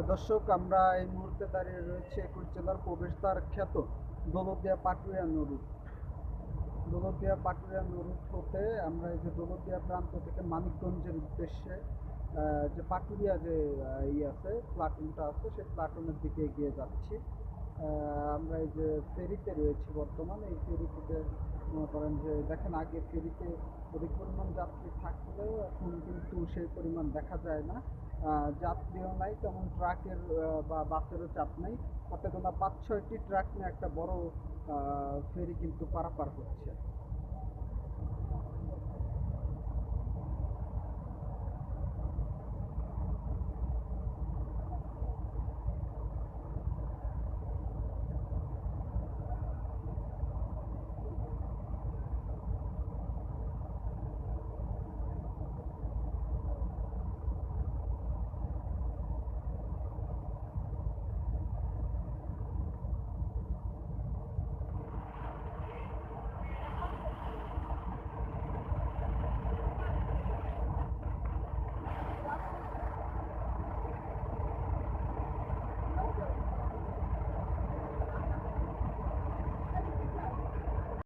দর্শক, আমরা এই মুহূর্তে দাঁড়িয়ে রয়েছে একুশ জেলার প্রবেশদ্বার খ্যাত দৌলতিয়া পাটুরিয়া নরুট দৌলতিয়া পাটুরিয়া নরুট হতে আমরা এই যে দৌলতিয়া প্রান্ত থেকে মানিকগঞ্জের উদ্দেশ্যে যে পাটুরিয়া যে ইয়ে আছে, প্লাটুনটা আছে, সেই প্লাটুনের দিকে এগিয়ে যাচ্ছি। আমরা এই যে ফেরিতে রয়েছি বর্তমানে, এই ফেরিতে মনে করেন যে দেখেন, আগে ফেরিতে অধিক পরিমাণ যাত্রী থাকলেও এখন কিন্তু সেই পরিমাণ দেখা যায় না। যাত্রীও নাই, তেমন ট্রাকের বা বাসেরও চাপ নেই। হাতে পাঁচ ছয়টি ট্রাক নিয়ে একটা বড় ফেরি কিন্তু পারাপার হচ্ছে।